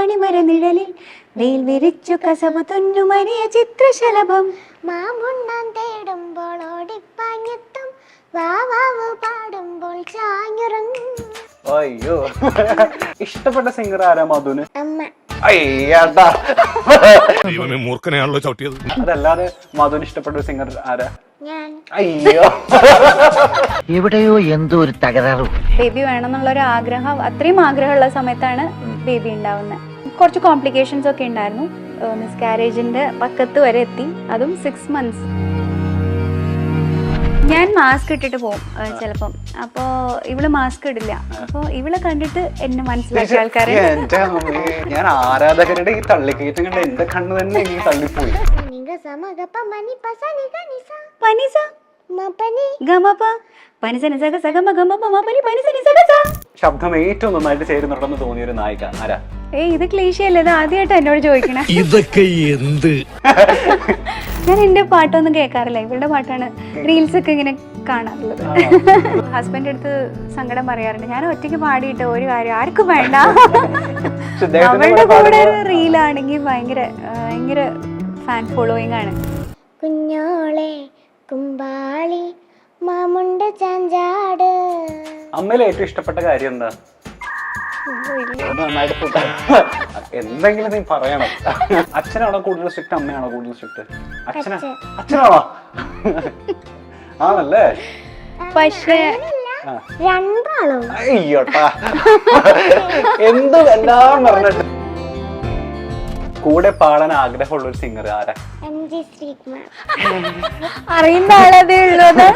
മണിമര നിഴലിൽ വെയിൽ വിരിച്ചു കസവു തുന്നു മരിയ ചിത്രശലഭം. മാമുണ്ണാൻ തേടുമ്പോൾ ഓടിപ്പാഞ്ഞെത്തും വാവാവ് പാടുമ്പോൾ ചാഞ്ഞുറങ്ങും. അയ്യോ. ഇഷ്ടപ്പെട്ട സിംഗർ ആരാ മധുന്? അമ്മ. അയ്യാട്ടാ ദൈവമേ മൂർഖനെയാണല്ലോ ചവിട്ടിയത്. അതല്ലാതെ മധുന് ഇഷ്ടപ്പെട്ട ഒരു സിംഗർ ആരാ? ഞാൻ. അയ്യോ. എവിടെയോ എന്തോ ഒരു തകരാറ് ബേബി വേണമെന്നുള്ള ഒരു ആഗ്രഹം അത്രയും ആഗ്രഹമുള്ള സമയത്താണ് ബേബി ഉണ്ടാവുന്നത് കുറച്ച് കോംപ്ലിക്കേഷൻസ് ഒക്കെ ഉണ്ടായിരുന്നു. മിസ്കാരേജിന്റെ പക്കത്ത് വരെ എത്തി. അതും സിക്സ് മന്ത്സ് ഞാൻ മാസ്ക് ഇട്ടിട്ട് പോകും ചിലപ്പം. അപ്പോ ഇവൾ മാസ്ക് ഇടില്ല. അപ്പൊ ഇവളെ കണ്ടിട്ട് എന്നെ മനസ്സിലാക്കിയ ആൾക്കാരെ. ഞാൻ ആരാധകരുടെ ഈ തള്ളിക്കയറ്റം കണ്ട് എന്റെ കണ്ണ് തന്നെ ഈ തള്ളിപ്പോയി. പനിസ? ശബ്ദം ഏറ്റവും നന്നായിട്ട് ചേരുന്നുണ്ടെന്ന് തോന്നിയ ഒരു നായിക. ആരാ? ഏയ് ഇത് ക്ലീശയല്ലേ? ഇത് ആദ്യമായിട്ട് എന്നോട് ചോദിക്കണേ. ഇതൊക്കെ എന്ത്? ഞാൻ എന്റെ പാട്ടൊന്നും കേൾക്കാറില്ല. ഇവളുടെ പാട്ടാണ് റീൽസ് ഒക്കെ ഇങ്ങനെ കാണാറുള്ളത്. ഹസ്ബൻഡ് അടുത്ത് സങ്കടം പറയാറുണ്ട്. ഞാൻ ഒറ്റയ്ക്ക് പാടിയിട്ട് ഒരു കാര്യം ആർക്കും വേണ്ട. അവളുടെ കൂടെ ഒരു റീലാണെങ്കിൽ ഭയങ്കര ഭയങ്കര ഫാൻ ഫോളോയിങ് ആണ്. കുഞ്ഞോളെ കുമ്പാളി മാമുണ്ട ചാഞ്ചാട്. അമ്മയിലെ ഏറ്റവും ഇഷ്ടപ്പെട്ട കാര്യം എന്താ? നന്നായിട്ട് ഫുഡ് എന്തെങ്കിലും നീ പറയണം. അച്ഛനാണോ കൂടുതൽ സ്ട്രിക്റ്റ് അമ്മയാണോ കൂടുതൽ സ്ട്രിക്റ്റ്? അച്ഛനാ. അച്ഛനാണോ? ആണല്ലേ? പക്ഷേ. രണ്ടാളും. അയ്യോട്ടാ. എന്തും എല്ലാം പറഞ്ഞിട്ട് കൂടെ പാടാൻ ആഗ്രഹമുള്ള ഒരു സിംഗർ ആരാ? ശ്രീകുമാർ. അറിയുന്ന ആളതേ ഉള്ളത്?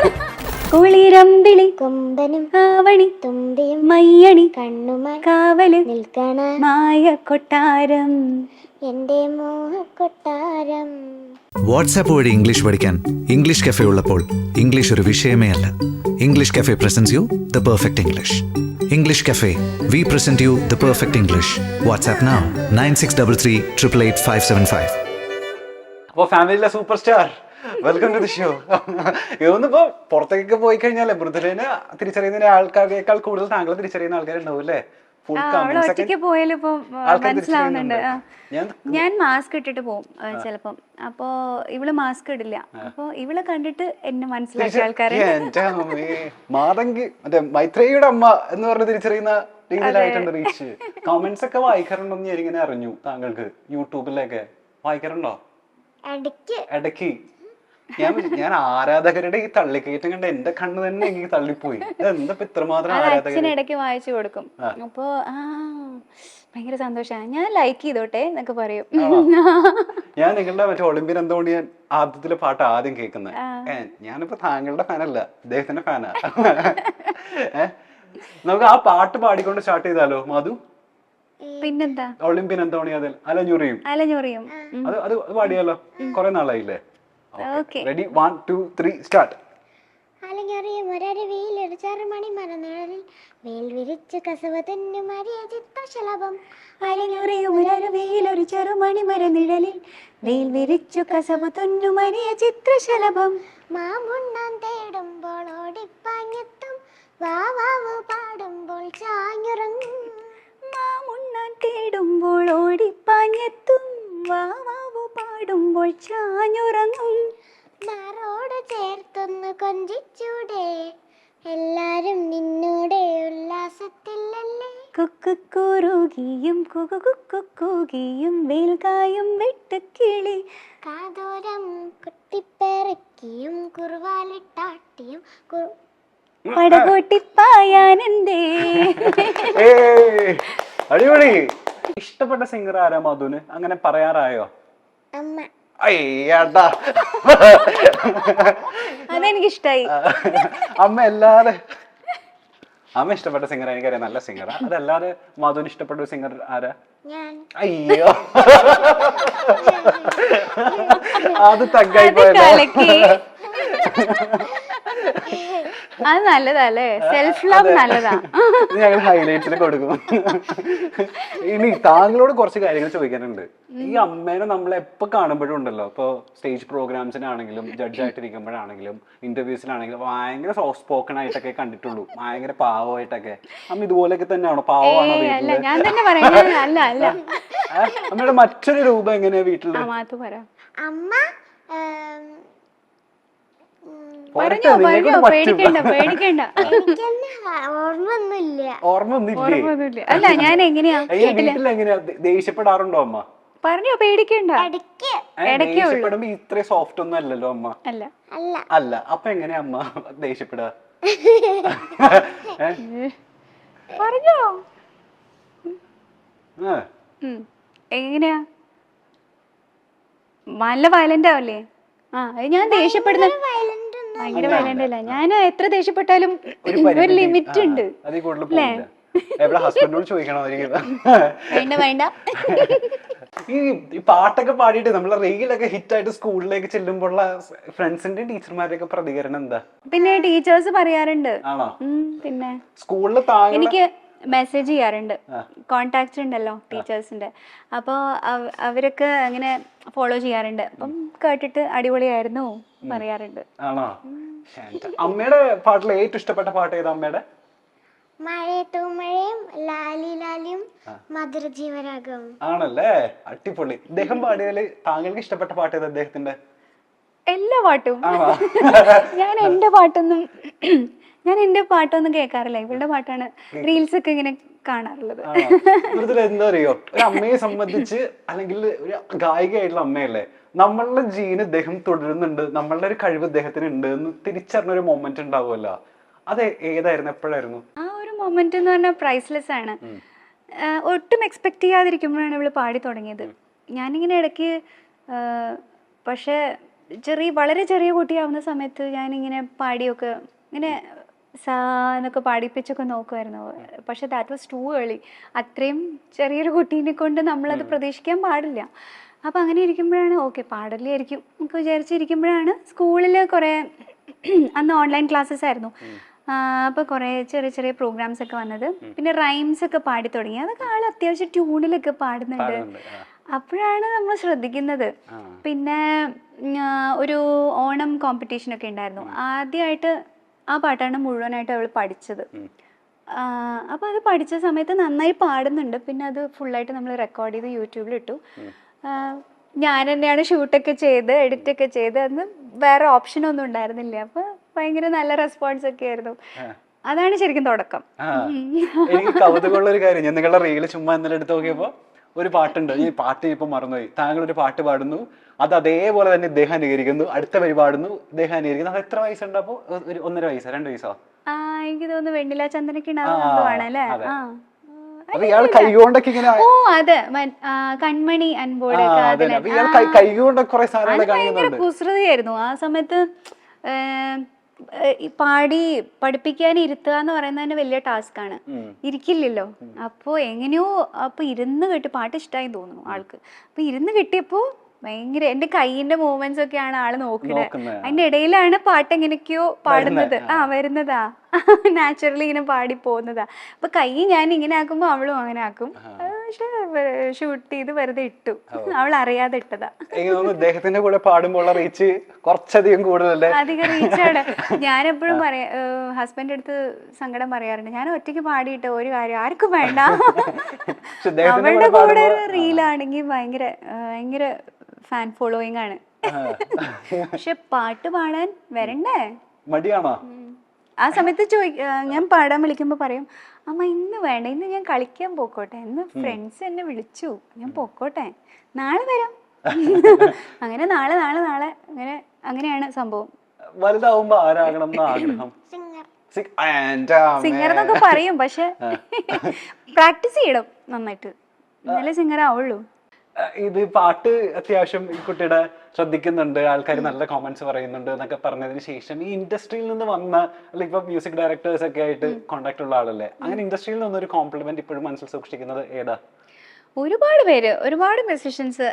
കുളിരമ്പിളി കൊമ്പനും ആവണി തുമ്പിയും മയ്യണി കണ്ണുമായി കാവൽ നിൽക്കണ മായ കൊട്ടാരം. എന്റെ മോഹക്കൊട്ടാരം. വാട്സാപ്പ് വഴി ഇംഗ്ലീഷ് പഠിക്കാൻ ഇംഗ്ലീഷ് കഫേ ഉള്ളപ്പോൾ ഇംഗ്ലീഷ് ഒരു വിഷയമേ അല്ല. English café presents you the perfect English English café we present you the perfect English WhatsApp now nine six double three triple eight five seven five അപ്പോൾ ഫാമിലിയിലെ super star welcome to the show ഇതൊന്നിപ്പോ പുറത്തേക്ക് പോയി കഴിഞ്ഞാലേ മൃദുലേനെ തിരിച്ചറിയുന്ന ആൾക്കാരേക്കാൾ കൂടുതൽ താങ്കളെ തിരിച്ചറിയുന്ന ആൾക്കാരുണ്ടാവും അല്ലേ ഒറ്റയ്ക്ക് പോയാലും ഇപ്പൊ ആൾക്കാർ മനസ്സിലാവുന്നുണ്ട്. ഞാൻ ഞാൻ മാസ്ക് ഇട്ടിട്ട് പോകും ചിലപ്പം. അപ്പോ ഇവൾ മാസ്ക് ഇടില്ല. അപ്പൊ ഇവളെ കണ്ടിട്ട് എന്നെ മനസ്സിലാക്കിയ ആൾക്കാരെ മാതങ്കി മറ്റേ മൈത്രേയിയുടെ അമ്മ എന്ന് പറഞ്ഞ് തിരിച്ചറിയുന്ന രീതിയിലായിട്ടുണ്ട് റീച്ച് കമന്റ്സ് ഒക്കെ വായിക്കാറുണ്ടെന്ന് ഞാൻ ഇങ്ങനെ അറിഞ്ഞു താങ്കൾക്ക് യൂട്യൂബിലൊക്കെ. വായിക്കാറുണ്ടോ? ഇടയ്ക്ക്. ഞാൻ ഞാൻ ആരാധകരുടെ ഈ തള്ളിക്കയറ്റം കണ്ട് എന്റെ കണ്ണ് തന്നെ എനിക്ക് തള്ളിപ്പോയി. എന്താ ഇത്രമാത്രം ആരാധകർ ഇടയ്ക്ക് വായിച്ചു കൊടുക്കും. അപ്പോ ആ ഭയങ്കര സന്തോഷമാണ് ഞാൻ ലൈക്ക് ചെയ്തോട്ടെ എന്നൊക്കെ പറയും. ഞാൻ നിങ്ങളുടെ മറ്റേ ഒളിമ്പിൻ എന്തുകൊണ്ട് ഞാൻ ആദ്യത്തിലെ പാട്ട് ആദ്യം കേൾക്കുന്നത് ഞാനിപ്പോ താങ്കളുടെ ഫാനല്ല ഇദ്ദേഹത്തിന്റെ ഫാനാ. നമുക്ക് ആ പാട്ട് പാടിക്കൊണ്ട് സ്റ്റാർട്ട് ചെയ്താലോ മധു? പിന്നെന്താ? ഒളിമ്പിൻ എന്തോണി അതിൽ അലഞ്ഞുറിയും? അലഞ്ഞുറിയും. അത് അത് പാടിയാലോ? കൊറേ നാളായില്ലേ? Okay ready one two three start അലഞ്ഞറിയും ഒരരുവിയിലൊരു ചെറുമണി മരനിഴലിൽ വേൽ വിരിച്ചു കസവ തെന്നു മരിയ ചിത്രശലഭം. അലഞ്ഞുറിയും ഒരരുവിയിൽ ഒരു ചെറുമണി മരനിഴലിൽ വെയിൽ വിരിച്ചു കസവു തുന്നു മരിയ ചിത്രശലഭം. മാമുണ്ണാൻ തേടുമ്പോൾ ഓടിപ്പാഞ്ഞെത്തും വാവാവ് പാടുമ്പോൾ ചാഞ്ഞുറങ്ങും. മാമുണ്ണാൻ തേടുമ്പോൾ ഓടിപ്പാഞ്ഞെത്തും വാവാവു പാടുമ്പോൾ ചാഞ്ഞുറങ്ങും. മാറോട് ചേർത്തൊന്ന് കൊഞ്ചിച്ചൂടെ. എല്ലാരും നിന്നോടെ ഉല്ലാസത്തിലല്ലേ. കുക്കുക്കുറുകിയും കുകുകുക്കുകിയും വേൽകായും വെട്ടുക്കിളി കാതോരം കുട്ടിപ്പെറുക്കിയും കുറുവാലിട്ടാട്ടിയും പടകോട്ടിപ്പായാനെന്തേ അടിപൊളി. ഇഷ്ടപ്പെട്ട സിംഗർ ആരാ മധുന്? അങ്ങനെ പറയാറായോ? അയ്യാട്ടാ അതെനിക്കിഷ്ടായി. അമ്മ അല്ലാതെ അമ്മ ഇഷ്ടപ്പെട്ട സിംഗർ എനിക്കറിയാം നല്ല സിംഗറാ അതല്ലാതെ മധുന് ഇഷ്ടപ്പെട്ട ഒരു സിംഗർ ആരാ? ഞാൻ. അയ്യോ. അത് തഗ്ഗായി പോയല്ലോ. അത് നല്ലതല്ലേ? സെൽഫ് ലവ് നല്ലതാ. ഞങ്ങൾ ഹൈലൈറ്റ്സിൽ കൊടുക്കും. ഇനി താങ്കളോട് കുറച്ച് കാര്യങ്ങൾ ചോദിക്കാനുണ്ട്. ഈ അമ്മേനെ നമ്മൾ എപ്പോ കാണുമ്പോഴും ഉണ്ടല്ലോ? ഇപ്പൊ സ്റ്റേജ് പ്രോഗ്രാംസിനാണെങ്കിലും ജഡ്ജ് ആയിട്ടിരിക്കുമ്പോഴാണെങ്കിലും ഇന്റർവ്യൂസിലാണെങ്കിലും ഭയങ്കര സോഫ്റ്റ് സ്പോക്കൺ ആയിട്ടൊക്കെ കണ്ടിട്ടുള്ളൂ. ഭയങ്കര പാവമായിട്ടൊക്കെ. അമ്മ ഇതുപോലെയൊക്കെ തന്നെയാണോ? പാവമാണോ അല്ല ഞാൻ തന്നെ പറയാം അല്ല അല്ല. അമ്മയുടെ മറ്റൊരു രൂപം എങ്ങനെയാ വീട്ടിൽ അമ്മ പറഞ്ഞോ പറഞ്ഞോ പേടിക്കണ്ട ഓർമ്മയൊന്നുമില്ല അല്ല ഞാൻ എങ്ങനെയാ വീട്ടിൽ ദേഷ്യപ്പെടാറുണ്ടോ അമ്മ? പറഞ്ഞോ പേടിക്കണ്ട. ഇത്ര. ദേഷ്യപ്പെടുമ്പോ സോഫ്റ്റ് ഒന്നും അല്ലല്ലോ അമ്മ? അല്ല. അല്ല. അല്ല അപ്പൊ എങ്ങനെയാ അമ്മ ദേഷ്യപ്പെടുക ഏ? പറഞ്ഞോ. എങ്ങനെയാ? നല്ല വയലന്റ് ആവല്ലേ? ആ അത് ഞാൻ ദേഷ്യപ്പെടുന്ന ഭയങ്കര വയലന്റ് ഞാൻ എത്ര ദേഷ്യപ്പെട്ടാലും ഒരു ലിമിറ്റ് ഉണ്ട് എവിടെ ഹസ്ബൻഡിനോട് ചോദിക്കണമായിരിക്കും വേണ്ട വേണ്ട. ഈ ഈ പാട്ടൊക്കെ പാടിയിട്ട് നമ്മളെ റീലൊക്കെ ഹിറ്റ് ആയിട്ട് സ്കൂളിലേക്ക് ചെല്ലുമ്പോഴുള്ള ഫ്രണ്ട്സിന്റെയും ടീച്ചർമാരുടെയൊക്കെ പ്രതികരണം എന്താ? പിന്നെ ടീച്ചേഴ്സ് പറയാറുണ്ട്. പിന്നെ. സ്കൂളിൽ എനിക്ക് മെസ്സേജ് ചെയ്യാറുണ്ട്. കോണ്ടാക്ട്സ് ഉണ്ടല്ലോ ടീച്ചേഴ്സിന്റെ അപ്പോൾ അവരൊക്കെ അങ്ങനെ ഫോളോ ചെയ്യാറുണ്ട്. അപ്പം കേട്ടിട്ട് അടിപൊളിയായിരുന്നു പറയാറുണ്ട്. ആണോ? ശാന്ത. അമ്മയുടെ പാട്ടിൽ ഏറ്റവും ഇഷ്ടപ്പെട്ട പാട്ട് ഏതാ അമ്മയുടെ? മഴയത്തും മഴയും ലാലി ലാലിയും മധുര ജീവരാഗവും ആണല്ലേ? അടിപൊളി. ഇദ്ദേഹം പാടിയതിൽ താങ്കൾക്ക് ഇഷ്ടപ്പെട്ട പാട്ട് ഏതാ അദ്ദേഹത്തിന്റെ എല്ലാ പാട്ടും. ഞാൻ എന്റെ പാട്ടൊന്നും ഞാൻ എന്റെ പാട്ടൊന്നും കേൾക്കാറില്ല. ഇവളുടെ പാട്ടാണ് റീൽസ് ഒക്കെ ഇങ്ങനെ കാണാറുള്ളത്. എന്താ അറിയോ? ഒരു അമ്മയെ സംബന്ധിച്ച് അല്ലെങ്കിൽ ഒരു ഗായികയായിട്ടുള്ള അമ്മയല്ലേ? നമ്മളുടെ ജീൻ ഇദ്ദേഹം തുടരുന്നുണ്ട്. നമ്മളുടെ ഒരു കഴിവ് ഇദ്ദേഹത്തിന് ഉണ്ട് എന്ന് തിരിച്ചറിഞ്ഞ ഒരു മൊമെന്റ് ഉണ്ടാവുമല്ലോ. അത് ഏതായിരുന്നു? എപ്പോഴായിരുന്നു? ആ ഒരു മൊമെന്റ് എന്ന് പറഞ്ഞാൽ പ്രൈസ്ലെസ് ആണ്. ഒട്ടും എക്സ്പെക്ട് ചെയ്യാതിരിക്കുമ്പോഴാണ് ഇവൾ പാടി തുടങ്ങിയത്. ഞാനിങ്ങനെ ഇടയ്ക്ക് പക്ഷേ ചെറിയ വളരെ ചെറിയ കുട്ടിയാവുന്ന സമയത്ത് ഞാനിങ്ങനെ പാടിയൊക്കെ ഇങ്ങനെ സാ എന്നൊക്കെ പാടിപ്പിച്ചൊക്കെ നോക്കുമായിരുന്നു പക്ഷെ ദാറ്റ് വാസ് ടു ഏളി അത്രയും ചെറിയൊരു കുട്ടീനെ കൊണ്ട് നമ്മളത് പ്രതീക്ഷിക്കാൻ പാടില്ല. അപ്പം അങ്ങനെ ഇരിക്കുമ്പോഴാണ് ഓക്കെ പാടില്ലായിരിക്കും നമുക്ക് വിചാരിച്ചിരിക്കുമ്പോഴാണ് സ്കൂളിൽ കുറേ അന്ന് ഓൺലൈൻ ക്ലാസ്സസ് ആയിരുന്നു. അപ്പോൾ കുറേ ചെറിയ ചെറിയ പ്രോഗ്രാംസ് ഒക്കെ വന്നത്. പിന്നെ റൈംസ് ഒക്കെ പാടി തുടങ്ങി. അതൊക്കെ ആൾ അത്യാവശ്യം ട്യൂണിലൊക്കെ പാടുന്നുണ്ട്. പാടുന്നുണ്ട്, അപ്പോഴാണ് നമ്മൾ ശ്രദ്ധിക്കുന്നത്. പിന്നെ ഒരു ഓണം കോമ്പറ്റീഷൻ ഒക്കെ ഉണ്ടായിരുന്നു. ആദ്യമായിട്ട് ആ പാട്ടാണ് മുഴുവനായിട്ട് അവൾ പഠിച്ചത്. അപ്പോൾ അത് പഠിച്ച സമയത്ത് നന്നായി പാടുന്നുണ്ട്. പിന്നെ അത് ഫുള്ളായിട്ട് നമ്മൾ റെക്കോർഡ് ചെയ്ത് യൂട്യൂബിൽ ഇട്ടു. ഞാൻ തന്നെയാണ് ഷൂട്ടൊക്കെ ചെയ്ത് എഡിറ്റ് ഒക്കെ ചെയ്ത്. അന്ന് വേറെ ഓപ്ഷൻ ഒന്നും ഉണ്ടായിരുന്നില്ല. അപ്പോൾ ഭയങ്കര നല്ല റെസ്പോൺസ് ഒക്കെ ആയിരുന്നു. അതാണ് ശരിക്കും തുടക്കം. എനിക്ക് കൗതുകമുള്ള ഒരു കാര്യം. ഞാൻ നിങ്ങളുടെ റീൽ ചുമ്മാ ഇന്നലെ എടുത്ത് നോക്കിയപ്പോ ഒരു പാട്ടുണ്ട്. ഈ പാട്ട് ഇപ്പൊ മറന്നുപോയി. താങ്കൾ ഒരു പാട്ട് പാടുന്നു. അത് അതേപോലെ തന്നെ ഇദ്ദേഹം അനുകരിക്കുന്നു. അടുത്ത വരി പാടുന്നു. ഇദ്ദേഹം അനുകരിക്കുന്നു. അത് എത്ര വയസ്സുണ്ട് അപ്പൊ? ഒരു ഒന്നര വയസ്സോ? രണ്ട് വയസ്സോ? ആ എനിക്ക് തോന്നുന്നു വെണ്ണില. ആ ഇയാൾ കൈകൊണ്ടൊക്കെ ഇങ്ങനെ ഓ അതെ. കൺമണി അൻപോടെ ആ, അതന്നെ. ഇയാൾ കൈ കൈകൊണ്ട് കുറെ സാധനങ്ങൾ ഭയങ്കര കാണിക്കുന്നുണ്ട് കുസൃതിയായിരുന്നു. ആ സമയത്ത് പാടി പഠിപ്പിക്കാൻ ഇരുത്തുക എന്ന് പറയുന്നത് തന്നെ വലിയ ടാസ്ക് ആണ്. ഇരിക്കില്ലല്ലോ. അപ്പോ എങ്ങനെയോ അപ്പൊ ഇരുന്ന് കിട്ടി പാട്ട് ഇഷ്ടമായി തോന്നുന്നു ആൾക്ക്. അപ്പൊ ഇരുന്ന് കിട്ടിയപ്പോ ഭയങ്കര എന്റെ കൈയിന്റെ മൂവ്മെന്റ്സ് ഒക്കെയാണ് ആൾ നോക്കുന്നത്. നോക്കുന്നത്, അതിന്റെ ഇടയിലാണ് പാട്ട് എങ്ങനെയൊക്കെയോ പാടുന്നത്. ആ. വരുന്നതാ. നാച്ചുറലി ഇങ്ങനെ പാടി പോകുന്നതാ. അപ്പൊ കൈ ഞാൻ ഇങ്ങനെ ആക്കുമ്പോ അവളും അങ്ങനെ ആക്കും. പക്ഷെ ഷൂട്ട് ചെയ്ത് വെറുതെ ഇട്ടു. അവൾ അറിയാതെ ഇട്ടതാ. ഇദ്ദേഹത്തിന്റെ കൂടെ പാടുമ്പോൾ റീച്ച് കുറച്ചധികം കൂടുതലല്ലേ? അധികം റീച്ചാണ് ഞാൻ എപ്പോഴും പറയാ ഹസ്ബൻഡ് അടുത്ത് സങ്കടം പറയാറുണ്ട്. ഞാൻ ഒറ്റയ്ക്ക് പാടിയിട്ട് ഒരു കാര്യം ആർക്കും വേണ്ട. അവളുടെ കൂടെ റീലാണെങ്കിൽ ഭയങ്കര ഭയങ്കര ഫാൻ ഫോളോയിങ് ആണ്. പക്ഷെ പാട്ട് പാടാൻ വരണ്ടേ? മടിയാണോ? ആ സമയത്ത് ചോദി ഞാൻ പാടാൻ വിളിക്കുമ്പോൾ പറയും അമ്മ ഇന്ന് വേണ്ട ഇന്ന് ഞാൻ കളിക്കാൻ പോക്കോട്ടെ ഇന്ന് ഫ്രണ്ട്സ് എന്നെ വിളിച്ചു ഞാൻ പോക്കോട്ടെ നാളെ വരാം. അങ്ങനെ നാളെ നാളെ നാളെ അങ്ങനെ അങ്ങനെയാണ് സംഭവം. വലുതാവുമ്പോ ആരാകണം ആഗ്രഹം. സിംഗർ എന്നൊക്കെ പറയും പക്ഷെ പ്രാക്ടീസ് ചെയ്യണം നന്നായിട്ട്. ഇന്നലെ സിംഗർ ആവുള്ളൂ. ഇത് പാട്ട് അത്യാവശ്യം ഈ കുട്ടിയുടെ ശ്രദ്ധിക്കുന്നുണ്ട് ആൾക്കാർ നല്ല കോമന്റ്സ് പറയുന്നുണ്ട് എന്നൊക്കെ പറഞ്ഞതിന് ശേഷം ഈ ഇൻഡസ്ട്രിയിൽ നിന്ന് വന്ന അല്ലെങ്കിൽ ഇപ്പൊ മ്യൂസിക് ഡയറക്ടേഴ്സ് ഒക്കെ ആയിട്ട് കോണ്ടാക്ട് ഉള്ള ആളല്ലേ? അങ്ങനെ ഇൻഡസ്ട്രിയിൽ നിന്ന് ഒരു കോംപ്ലിമെന്റ് ഇപ്പോഴും മനസ്സിൽ സൂക്ഷിക്കുന്നത് ഏതാ? ഒരുപാട് പേര് ഒരുപാട് musicians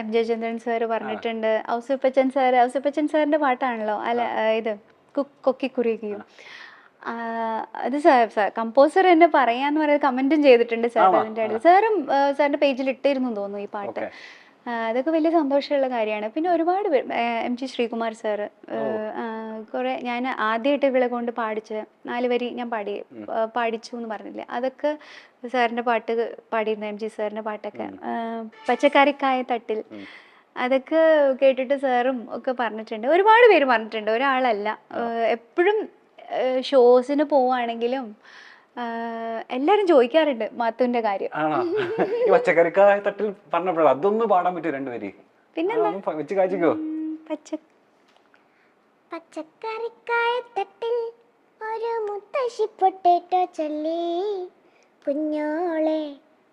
M J Chandran sir പറഞ്ഞിട്ടുണ്ട് ഔസപ്പച്ചൻ സാർ ഔസപ്പച്ചൻ സാറിന്റെ പാട്ടാണല്ലോ അല്ല ഇത് കൊക്കി കൊക്കിക്കുറിയും അത് സാർ സാർ കമ്പോസർ എന്നെ പറയാന്ന് പറയുന്നത് കമന്റും ചെയ്തിട്ടുണ്ട് സാർ അതിന്റെ ഇടയിൽ. സാറും സാറിന്റെ പേജിൽ ഇട്ടിരുന്നു തോന്നുന്നു ഈ പാട്ട്. അതൊക്കെ വലിയ സന്തോഷമുള്ള കാര്യമാണ്. പിന്നെ ഒരുപാട് പേര് എം ജി ശ്രീകുമാർ സാറ് കുറെ ഞാൻ ആദ്യമായിട്ട് ഇവളെ കൊണ്ട് പാടിച്ച് നാല് വരി ഞാൻ പാടി പാടിച്ചു എന്ന് പറഞ്ഞില്ലേ? അതൊക്കെ സാറിന്റെ പാട്ട് പാടിയിരുന്നു എം ജി സാറിന്റെ പാട്ടൊക്കെ. പച്ചക്കറിക്കായ തട്ടിൽ. അതൊക്കെ കേട്ടിട്ട് സാറും ഒക്കെ പറഞ്ഞിട്ടുണ്ട്. ഒരുപാട് പേര് പറഞ്ഞിട്ടുണ്ട്. ഒരാളല്ല. എപ്പോഴും ഷോസിന് പോവാണെങ്കിലും എല്ലാരും ചോദിക്കാറുണ്ട് മാത്തുവിന്റെ കാര്യം. ആണോ? ഈ പച്ചക്കറിക്കായ തട്ടിൽ പറഞ്ഞപ്പോഴാണ് അതൊന്ന് പാടാൻ പറ്റും രണ്ടുപേര് പിന്നെന്താ? വെച്ച് കാച്ചിക്കോ പച്ച പച്ചക്കറിക്കായത്തട്ടിൽ ഒരു മുത്തശ്ശി പൊട്ടേറ്റോ ചൊല്ലി. കുഞ്ഞോളെ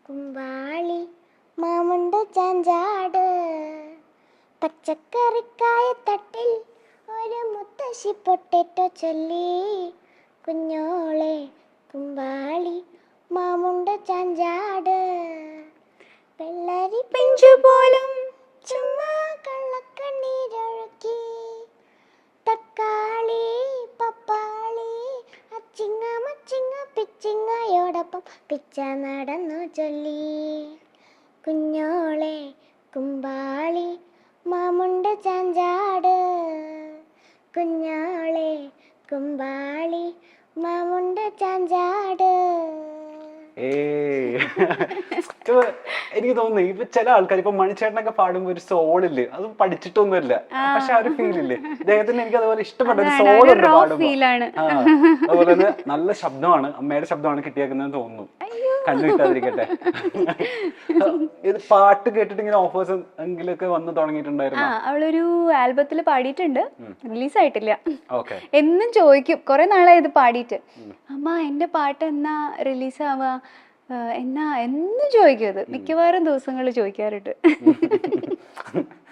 കുമ്പാളി മാമുണ്ട് ചാഞ്ചാട്. പച്ചക്കറിക്കായത്തട്ടിൽ ഒരു മുത്തശ്ശി പൊട്ടറ്റോ ചൊല്ലി. കുഞ്ഞോളെ കുമ്പാളി മാമുണ്ട ചാഞ്ചാട്. വെള്ളരി പെഞ്ചു പോലും. ചുമ്മാ കള്ളക്കണ്ണീരൊഴുക്കി. തക്കാളി പപ്പാളി അച്ചിങ്ങ മച്ചിങ്ങ പിച്ചിങ്ങയോടൊപ്പം പിച്ച നടന്നു ചൊല്ലി. കുഞ്ഞോളെ കുമ്പാളി മാമുണ്ട ചാഞ്ചാട്. കുഞ്ഞോളെ കുമ്പാളി മാമുണ്ട ചാഞ്ചാട്. ഏ എനിക്ക് തോന്നുന്നു ഇപ്പൊ ചില ആൾക്കാർ ഇപ്പൊ മണിച്ചേട്ടനൊക്കെ പാടുമ്പോ ഒരു സോളില്ലേ? അത് പഠിച്ചിട്ടൊന്നുമില്ല. പക്ഷെ ആ ഒരു ഫീൽ ഇല്ലേ അദ്ദേഹത്തിന് എനിക്ക് അതുപോലെ ഇഷ്ടപ്പെട്ട ഒരു സോൾ ഉണ്ട് പാടുമ്പോ. അതുപോലെ തന്നെ നല്ല ശബ്ദമാണ് അമ്മയുടെ ശബ്ദമാണ് കിട്ടിയേക്കുന്നതെന്ന് തോന്നുന്നു. കണ്ണു കിട്ടാതിരിക്കട്ടെ. ഇത് പാട്ട് കേട്ടിട്ട് ഇങ്ങനെ ഓഫേഴ്സ് എങ്കിലൊക്കെ വന്ന് തുടങ്ങിയിട്ടുണ്ടായിരുന്നു? അവളൊരു ആൽബത്തിൽ പാടിയിട്ടുണ്ട്. റിലീസ് ആയിട്ടില്ല ഓക്കെ. എന്നും ചോദിക്കും. കുറെ നാളായി ഇത് പാടിയിട്ട്. അമ്മ എന്റെ പാട്ട് എന്നാ റിലീസ് ആവാ ആ, എന്നാ എന്നും ചോദിക്കും ഇത് മിക്കവാറും ദിവസങ്ങളിൽ ചോദിക്കാറുണ്ട്.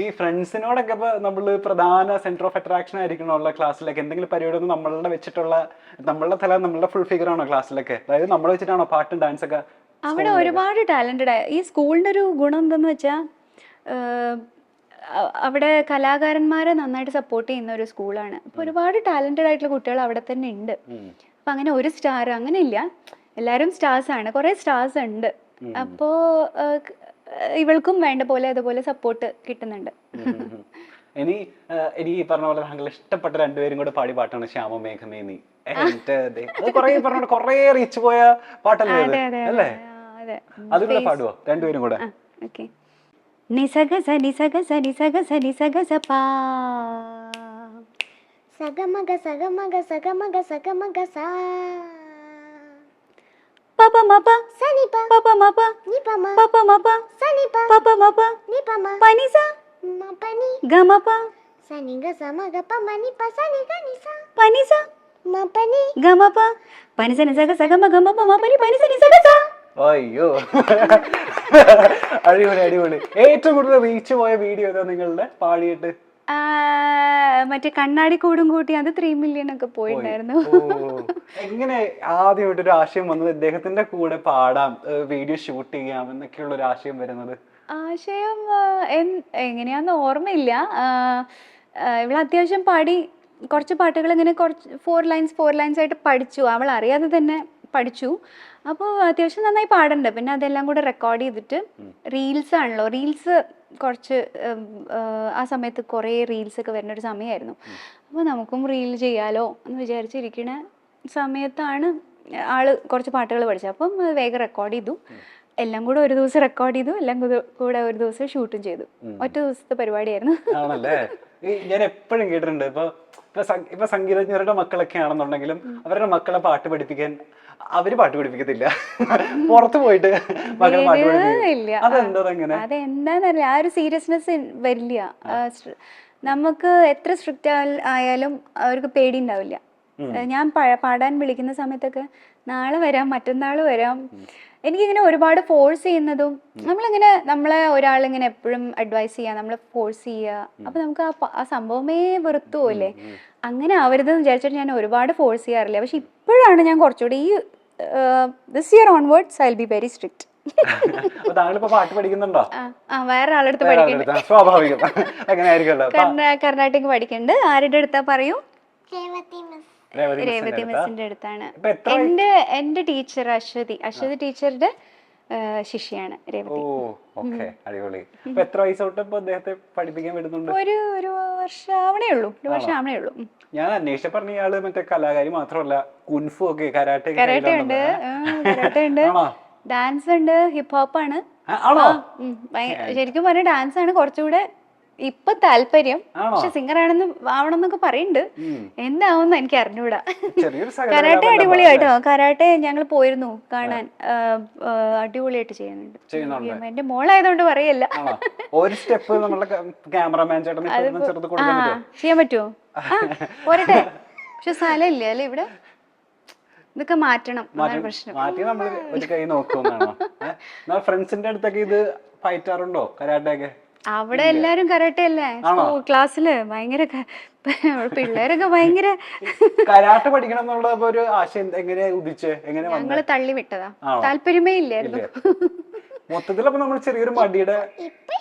ഈ ഫ്രണ്ട്സിനോടൊക്കെ ഇപ്പൊ നമ്മൾ പ്രധാന സെന്റർ ഓഫ് അട്രാക്ഷൻ ആയിരിക്കണമുള്ള ക്ലാസ്സിലൊക്കെ എന്തെങ്കിലും പരിപാടി ഒന്നും നമ്മളുടെ വെച്ചിട്ടുള്ള നമ്മളുടെ തല നമ്മളുടെ ഫുൾ ഫിഗർ ആണോ ക്ലാസ്സിലൊക്കെ അതായത് നമ്മളെ വെച്ചിട്ടാണോ പാട്ടും ഡാൻസ് ഒക്കെ അവിടെ ഒരുപാട് ടാലന്റഡ് ആയ ഈ സ്കൂളിന്റെ ഒരു ഗുണം എന്തെന്ന് വെച്ചാൽ അവിടെ കലാകാരന്മാരെ നന്നായിട്ട് സപ്പോർട്ട് ചെയ്യുന്ന ഒരു സ്കൂളാണ് അപ്പൊ ഒരുപാട് ടാലന്റഡ് ആയിട്ടുള്ള കുട്ടികൾ അവിടെ തന്നെ ഉണ്ട്. അപ്പൊ അങ്ങനെ ഒരു സ്റ്റാർ അങ്ങനെ ഇല്ല. എല്ലാവരും സ്റ്റാർസ് ആണ്. കുറെ സ്റ്റാർസ് ഉണ്ട്. അപ്പോ ഇവൾക്കും വേണ്ട പോലെ അതുപോലെ സപ്പോർട്ട് കിട്ടുന്നുണ്ട്. ഇനി എനിക്ക് ഈ പറഞ്ഞ പോലെ താങ്കൾ ഇഷ്ടപ്പെട്ട രണ്ടുപേരും കൂടെ പാടി പാട്ടാണ് ശ്യാമ മേഘമേ നീ കൊറേ പറഞ്ഞ കൊറേ റീച്ച് പോയ പാട്ടല്ലേ അല്ലേ? പാടുവോ രണ്ടുപേരും കൂടെ ഓക്കെ നിസഗ സ നിസഗ സ നിസഗ സ നിസഗ സ പാ. സഗമഗ സഗമഗ സഗമഗ സഗമഗ സാ. പപ മപ സനിപ പപ മപ നിപമ പപ മപ സനിപ പപ മപ നിപമ പനിസ മപനി ഗമപ സനിഗ സമഗ പമനി പസനിഗ നിസ പനി സ മപനി ഗമപ പനി നിസഗ സഗമ ഗമപ മപനി പനി സ നിസഗ സ അയ്യോ. അടിപൊളി അടിപൊളി. ഏറ്റവും കൂടുതൽ റീച്ച് പോയ വീഡിയോ ഏതാ നിങ്ങളുടെ? പാടിയിട്ട്. മറ്റേ കണ്ണാടി കൂടും കൂട്ടി അത് ത്രീ മില്യൺ ഒക്കെ പോയിട്ടുണ്ടായിരുന്നു. എങ്ങനെ ആദ്യമായിട്ട് ഒരു ആശയം വന്നത്? ഇദ്ദേഹത്തിന്റെ കൂടെ പാടാം വീഡിയോ ഷൂട്ട് ചെയ്യാം എന്നൊക്കെയുള്ള ഒരു ആശയം വരുന്നത്. ആശയം എങ്ങനെയാന്ന് ഓർമ്മയില്ല. ഇവൾ അത്യാവശ്യം പാടി കുറച്ച് പാട്ടുകൾ ഇങ്ങനെ കുറച്ച് ഫോർ ലൈൻസ് ഫോർ ലൈൻസ് ആയിട്ട് പഠിച്ചു. അവൾ അറിയാതെ തന്നെ പഠിച്ചു. അപ്പോൾ അത്യാവശ്യം നന്നായി പാടുന്നുണ്ട് പിന്നെ അതെല്ലാം കൂടെ റെക്കോർഡ് ചെയ്തിട്ട് റീൽസ് ആണല്ലോ. റീൽസ് കുറച്ച് ആ, സമയത്ത് കുറേ റീൽസ് ഒക്കെ വരുന്ന ഒരു സമയമായിരുന്നു അപ്പോൾ നമുക്കും റീൽ ചെയ്യാലോ എന്ന് വിചാരിച്ചിരിക്കുന്ന സമയത്താണ് ആൾ കുറച്ച് പാട്ടുകൾ പഠിച്ചത്. അപ്പം വേഗം റെക്കോർഡ് ചെയ്തു. എല്ലാം കൂടെ ഒരു ദിവസം റെക്കോർഡ് ചെയ്തു. എല്ലാം കൂടെ- ഒരു ദിവസം ഷൂട്ടും ചെയ്തു. ഒറ്റ ദിവസത്തെ പരിപാടിയായിരുന്നു. ഞാൻ എപ്പോഴും കേട്ടിട്ടുണ്ട്. ഇപ്പൊ ഇപ്പൊ സംഗീതജ്ഞരുടെ മക്കളൊക്കെ ആണെന്നുണ്ടെങ്കിലും അവരുടെ മക്കളെ പാട്ട് പഠിപ്പിക്കാൻ അവർ പാട്ട് പഠിപ്പിക്കത്തില്ല. പുറത്തു പോയിട്ട് മക്കളെ പാട്ട് പഠിപ്പിക്കില്ല അതെന്താ അങ്ങനെ അതെന്താന്നറിയില്ല ആ ഒരു സീരിയസ്നെസ് വരില്ല. നമുക്ക് എത്ര സ്ട്രിക്റ്റ് ആയാലും അവർക്ക് പേടി ഉണ്ടാവില്ല ഞാൻ പാടാൻ വിളിക്കുന്ന സമയത്തൊക്കെ നാളെ വരാം മറ്റന്നാൾ വരാം. എനിക്കിങ്ങനെ ഒരുപാട് ഫോഴ്സ് ചെയ്യുന്നതും നമ്മളിങ്ങനെ നമ്മളെ ഒരാളിങ്ങനെ എപ്പോഴും അഡ്വൈസ് ചെയ്യുക നമ്മളെ ഫോഴ്സ് ചെയ്യുക അപ്പൊ നമുക്ക് ആ സംഭവമേ വെറുത്തു പോയില്ലേ അങ്ങനെ ആവരുതെന്ന് വിചാരിച്ചിട്ട് ഞാൻ ഒരുപാട് ഫോഴ്സ് ചെയ്യാറില്ല? പക്ഷെ ഇപ്പോഴാണ് ഞാൻ കുറച്ചുകൂടി ഈ this year onwards I be very strict പാട്ട് പഠിക്കുന്നുണ്ടോ? വേറെ ആളെടുത്ത് പഠിക്കുന്നുണ്ട് സ്വാഭാവികം. കർണാട്ടിക് പഠിക്കുന്നുണ്ട് ആരുടെ അടുത്താ പറയൂ? രേവതി മിസ് രേവതി രേവതി മിസ്സിന്റെ അടുത്താണ്. എന്റെ എന്റെ ടീച്ചർ അശ്വതി അശ്വതി ടീച്ചറുടെ ശിഷ്യയാണ് രേവതി. അടിപൊളി. എത്ര വയസ്സ് തൊട്ട് ഇപ്പൊ അദ്ദേഹത്തെ പഠിപ്പിക്കാൻ വിടുന്നുണ്ട്? ഒരു ഒരു വർഷം ആവണേ ഉള്ളൂ. ഒരു വർഷം ആവണേ ഉള്ളൂ. ഞാൻ അന്വേഷിച്ച പറഞ്ഞ ഇയാൾ മറ്റേ കലാകാരി മാത്രമല്ല കുൻഫു ഒക്കെ കരാട്ടെ കരാട്ടെ ഉണ്ട്. കരാട്ടെ ഉണ്ട്. ഡാൻസ് ഉണ്ട് ഹിപ്പ് ഹോപ്പ് ആണ്? ശരിക്കും പറഞ്ഞ ഡാൻസ് ആണ് കുറച്ചുകൂടെ ഇപ്പൊ താല്പര്യം. പക്ഷെ സിംഗർ ആണെന്ന് ആവണം എന്നൊക്കെ പറയുന്നുണ്ട്. എന്താവുന്ന എനിക്ക് അറിഞ്ഞൂടാ. കരാട്ടെ അടിപൊളിയായിട്ടോ? കരാട്ടെ ഞങ്ങൾ പോയിരുന്നു കാണാൻ. അടിപൊളിയായിട്ട് ചെയ്യുന്നുണ്ട്. എന്റെ മോളായതുകൊണ്ട് പറയല്ല. ഒരു സ്റ്റെപ്പ് ക്യാമറമാൻ ചേട്ടൻ ചെയ്യാൻ പറ്റുമോ പോരട്ടെ. പക്ഷെ സ്ഥലമില്ല അല്ലെ ഇവിടെ? ഇതൊക്കെ മാറ്റണം. പ്രശ്നം. മാറ്റി നമ്മൾ ഒരു കൈ എന്നാൽ ഫ്രണ്ട്സിന്റെ അടുത്തൊക്കെ ഇത് പയറ്റാറുണ്ടോ കരാട്ടെ ഒക്കെ അവിടെ എല്ലാരും കരാട്ടെ അല്ലേ? ക്ലാസ്സിൽ ഭയങ്കര പിള്ളേരൊക്കെ ഭയങ്കര കരാട്ടെ പഠിക്കണം എന്നുള്ള ഒരു ആശയം എങ്ങനെ ഉദിച്ച് എങ്ങനെ വന്നു? ഞങ്ങൾ തള്ളി വിട്ടതാ? താല്പര്യമേ ഇല്ലായിരുന്നു. മൊത്തത്തിൽ അപ്പൊ നമ്മൾ ചെറിയൊരു മടിയുടെ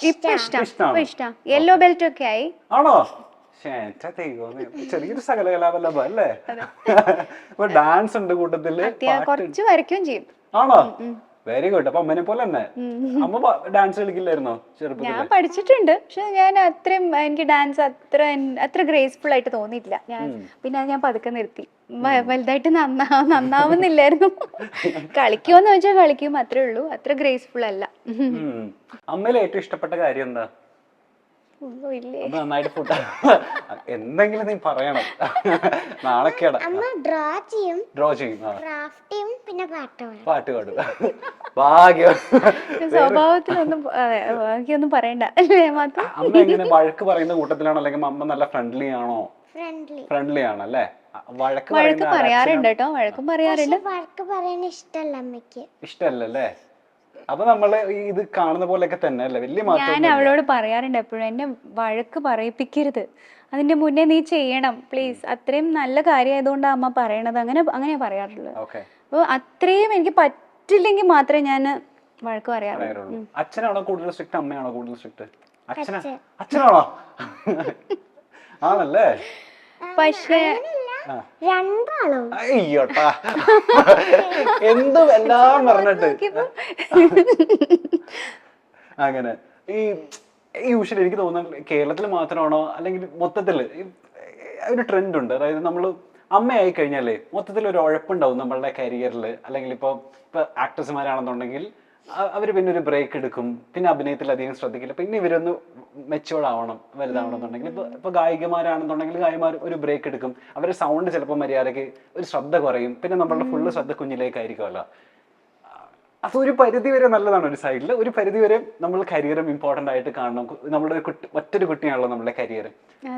ഇപ്പൊ ഇഷ്ടം? ഇപ്പൊ ഇഷ്ടം. യെല്ലോ ബെൽറ്റ് ഒക്കെ ആയി. ആണോ? ചെറിയൊരു സകല കലാവല്ലഭ അല്ലേ ഡാൻസ് ഉണ്ട് കൂട്ടത്തിൽ. കുറച്ച് വരയ്ക്കുകയും ചെയ്യും. ആണോ? വെരി ഗുഡ് അപ്പൊ അമ്മനെ പോലെ തന്നെ. അമ്മ ഡാൻസ് കളിക്കില്ലായിരുന്നോ ചെറുപ്പത്തിൽ ഞാൻ പഠിച്ചിട്ടുണ്ട്. പക്ഷെ ഞാൻ അത്രയും എനിക്ക് ഡാൻസ് അത്ര അത്ര ഗ്രേസ്ഫുൾ ആയിട്ട് തോന്നിയിട്ടില്ല. ഞാൻ പിന്നെ ഞാൻ പതുക്കെ നിർത്തി. വലുതായിട്ട് നന്നാ നന്നാവുന്നില്ലായിരുന്നു. കളിക്കുമെന്ന് വെച്ചാൽ കളിക്കും അത്രേ ഉള്ളൂ. അത്ര ഗ്രേസ്ഫുൾ അല്ല. അമ്മയിൽ ഏറ്റവും ഇഷ്ടപ്പെട്ട കാര്യം എന്താ? നന്നായിട്ട് ഫുഡ് എന്തെങ്കിലും നീ പറയണം. നാളെ അമ്മ ഡ്രോ ചെയ്യും. ഡ്രോ ചെയ്യും. ക്രാഫ്റ്റ് ചെയ്യും പിന്നെ പാട്ട് പാടും. പാട്ട് പാടും. ഭാഗ്യം. സ്വഭാവത്തിലൊന്നും അതെ, ബാക്കിയൊന്നും പറയണ്ട. അല്ലേ അമ്മ എങ്ങനെ വഴക്ക് പറയുന്ന കൂട്ടത്തിലാണോ അല്ലെങ്കിൽ അമ്മ നല്ല ഫ്രണ്ട്ലി ആണോ? ഫ്രണ്ട്ലി ഫ്രണ്ട്ലി ആണല്ലേ വഴക്ക് വഴക്ക് പറയാറുണ്ട് കേട്ടോ. വഴക്കും പറയാറുണ്ട്. വഴക്ക് പറയാൻ ഇഷ്ടല്ല അമ്മയ്ക്ക്. ഇഷ്ടല്ലല്ലേ അപ്പൊ നമ്മൾ ഈ ഇത് കാണുന്ന പോലെയൊക്കെ തന്നെ അല്ലേ? വലിയ ഞാൻ അവളോട് പറയാറുണ്ട് എപ്പോഴും എന്നെ വഴക്ക് പറയിപ്പിക്കരുത്. അതിന്റെ മുന്നേ നീ ചെയ്യണം പ്ലീസ് അത്രയും നല്ല കാര്യമായതുകൊണ്ട് അമ്മ പറയണത്. അങ്ങനെ അങ്ങനെ പറയാറുള്ളത്. ഓക്കെ അപ്പോൾ അത്രയും എനിക്ക് പറ്റില്ലെങ്കിൽ മാത്രമേ ഞാൻ വഴക്ക് പറയാറുള്ളൂ. അച്ഛനാണോ കൂടുതൽ സ്ട്രിക്റ്റ് അമ്മയാണോ കൂടുതൽ സ്ട്രിക്റ്റ് അച്ഛനാ? അച്ഛനാണോ? ആണല്ലേ? പക്ഷേ രണ്ടാളും. അയ്യോട്ടാ. എന്തും എല്ലാം പറഞ്ഞിട്ട്. അങ്ങനെ. ഈ യൂഷ്വലി എനിക്ക് തോന്നുന്നത് കേരളത്തിൽ മാത്രമാണോ? അല്ലെങ്കിൽ മൊത്തത്തിൽ ഈ ഒരു ട്രെൻഡ് ഉണ്ട്. അതായത് നമ്മൾ അമ്മയായി കഴിഞ്ഞാലേ മൊത്തത്തിൽ ഒരു ഉഴപ്പുണ്ടാവും നമ്മളുടെ കരിയറിൽ അല്ലെങ്കിൽ ഇപ്പോൾ ഇപ്പോൾ ആക്ട്രസ്മാരാണെന്നുണ്ടെങ്കിൽ അവർ പിന്നെ ഒരു ബ്രേക്ക് എടുക്കും. പിന്നെ അഭിനയത്തിൽ അധികം ശ്രദ്ധിക്കില്ല. പിന്നെ ഇവരൊന്ന് മെച്ചുവേർഡ് ആവണം വലുതാവണമെന്നുണ്ടെങ്കിൽ. ഇപ്പോൾ ഇപ്പോൾ ഗായികമാരാണെന്നുണ്ടെങ്കിൽ ഗായികമാർ ഒരു ബ്രേക്ക് എടുക്കും. അവരുടെ സൗണ്ട് ചിലപ്പോൾ മര്യാദയ്ക്ക് ഒരു ശ്രദ്ധ കുറയും. പിന്നെ നമ്മളുടെ ഫുള്ള് ശ്രദ്ധ കുഞ്ഞിലേക്കായിരിക്കുമല്ലോ അതൊരു പരിധി വരെ നല്ലതാണ് ഒരു സൈഡിൽ ഒരു പരിധി വരെ നമ്മൾ കരിയറും ഇമ്പോർട്ടന്റ് ആയിട്ട് കാണണം. നമ്മുടെ ഒരു കുട്ടി മറ്റൊരു കുട്ടിയാണല്ലോ നമ്മുടെ കരിയർ